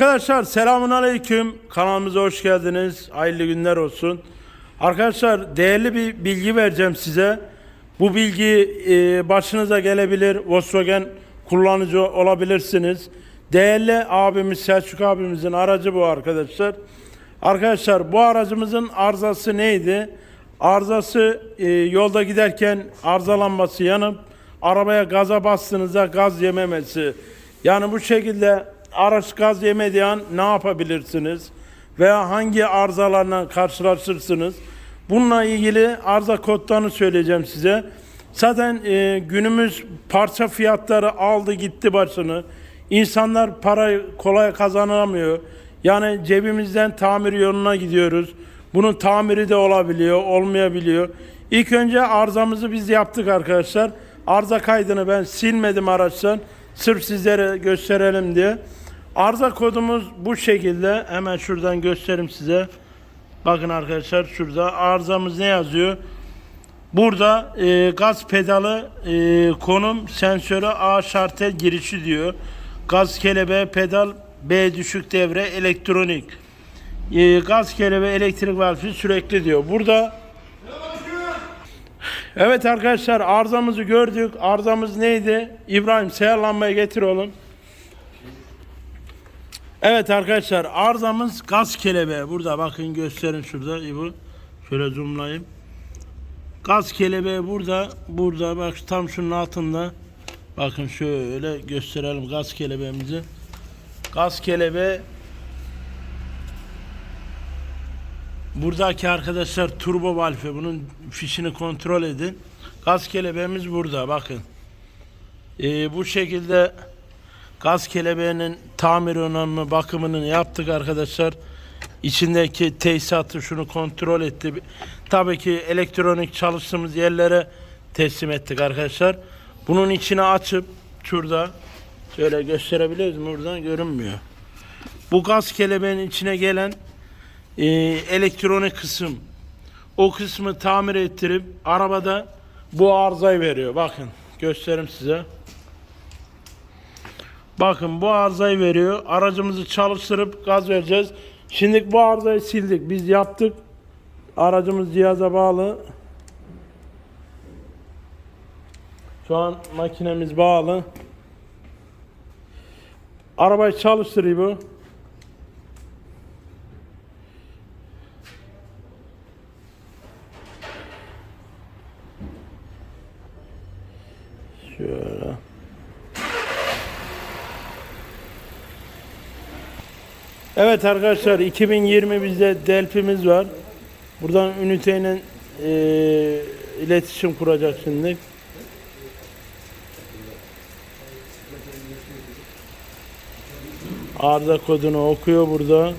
Arkadaşlar selamun aleyküm. Kanalımıza hoş geldiniz. Hayırlı günler olsun. Arkadaşlar değerli bir bilgi vereceğim size. Bu bilgi e, başınıza gelebilir. Volkswagen kullanıcı olabilirsiniz. Değerli abimiz Selçuk abimizin aracı bu arkadaşlar. Arkadaşlar bu aracımızın arızası neydi? Arızası e, yolda giderken arızalanması yanıp arabaya gaza bastığınızda gaz yememesi. Yani bu şekilde araç gaz yemediği an ne yapabilirsiniz? Veya hangi arızalarla karşılaşırsınız? Bununla ilgili arıza kodlarını söyleyeceğim size. Zaten e, günümüz parça fiyatları aldı gitti başını. İnsanlar parayı kolay kazanamıyor. Yani cebimizden tamir yoluna gidiyoruz. Bunun tamiri de olabiliyor, olmayabiliyor. İlk önce arızamızı biz yaptık arkadaşlar. Arıza kaydını ben silmedim araçtan. Sırf sizlere gösterelim diye. Arıza kodumuz bu şekilde. Hemen şuradan göstereyim size. Bakın arkadaşlar şurada arızamız ne yazıyor? Burada e, gaz pedalı e, konum sensörü A şartel girişi diyor. Gaz kelebeği pedal B düşük devre elektronik. E, gaz kelebeği elektrik valfi sürekli diyor. Burada Evet arkadaşlar arızamızı gördük. Arızamız neydi? İbrahim seyir lambayı getir oğlum. Evet arkadaşlar arızamız gaz kelebeği. Burada bakın gösterin şurada İbo. Şöyle zoomlayayım. Gaz kelebeği burada. Burada bak tam şunun altında. Bakın şöyle gösterelim gaz kelebeğimizi. Gaz kelebeği Buradaki arkadaşlar turbo valfi bunun fişini kontrol edin. Gaz kelebeğimiz burada bakın. Ee, bu şekilde gaz kelebeğinin tamir onarımı bakımını yaptık arkadaşlar. İçindeki tesisatı şunu kontrol etti. Tabii ki elektronik çalıştığımız yerlere teslim ettik arkadaşlar. Bunun içine açıp şurada şöyle gösterebiliriz mi? Buradan görünmüyor. Bu gaz kelebeğinin içine gelen e, elektronik kısım o kısmı tamir ettirip arabada bu arızayı veriyor. Bakın göstereyim size. Bakın bu arızayı veriyor. Aracımızı çalıştırıp gaz vereceğiz. Şimdi bu arızayı sildik. Biz yaptık. Aracımız cihaza bağlı. Şu an makinemiz bağlı. Arabayı çalıştırıyor bu. Şöyle. Evet arkadaşlar 2020 bizde Delphi'miz var. Buradan üniteyle e, iletişim kuracak şimdi. Arıza kodunu okuyor burada.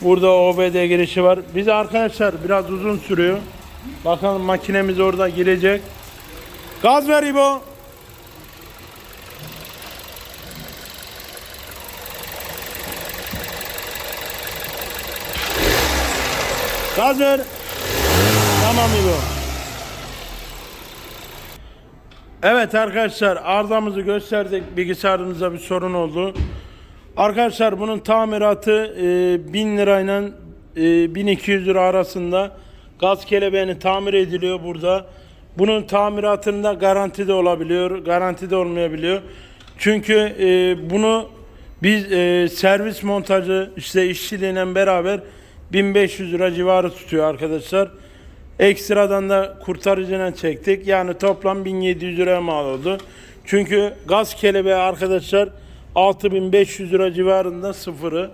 Burada OBD girişi var. Biz arkadaşlar biraz uzun sürüyor. Bakalım makinemiz orada girecek. Gaz ver İbo. Gaz ver. Tamam İbo. Evet arkadaşlar arızamızı gösterdik. Bilgisayarımızda bir sorun oldu. Arkadaşlar bunun tamiratı e, 1000 lirayla e, 1200 lira arasında gaz kelebeğini tamir ediliyor burada. Bunun tamiratında garanti de olabiliyor, garanti de olmayabiliyor. Çünkü e, bunu biz e, servis montajı işte işçiliğiyle beraber 1500 lira civarı tutuyor arkadaşlar. Ekstradan da kurtarıcıyla çektik. Yani toplam 1700 liraya mal oldu. Çünkü gaz kelebeği arkadaşlar 6500 lira civarında sıfırı.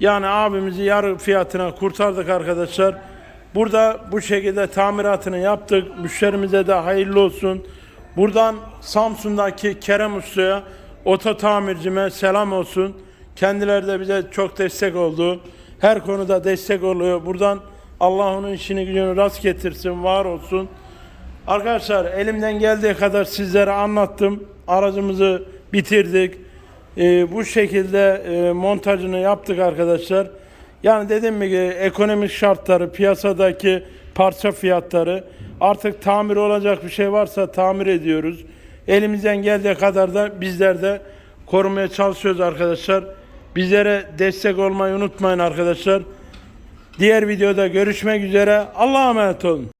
Yani abimizi yarı fiyatına kurtardık arkadaşlar. Burada bu şekilde tamiratını yaptık. Müşterimize de hayırlı olsun. Buradan Samsun'daki Kerem Usta'ya oto tamircime selam olsun. Kendileri de bize çok destek oldu. Her konuda destek oluyor. Buradan Allah onun işini gücünü rast getirsin, var olsun. Arkadaşlar elimden geldiği kadar sizlere anlattım. Aracımızı bitirdik. Ee, bu şekilde e, montajını yaptık arkadaşlar. Yani dediğim gibi ekonomik şartları, piyasadaki parça fiyatları artık tamir olacak bir şey varsa tamir ediyoruz. elimizden geldiği kadar da bizler de korumaya çalışıyoruz arkadaşlar. Bizlere destek olmayı unutmayın arkadaşlar. Diğer videoda görüşmek üzere. Allah'a emanet olun.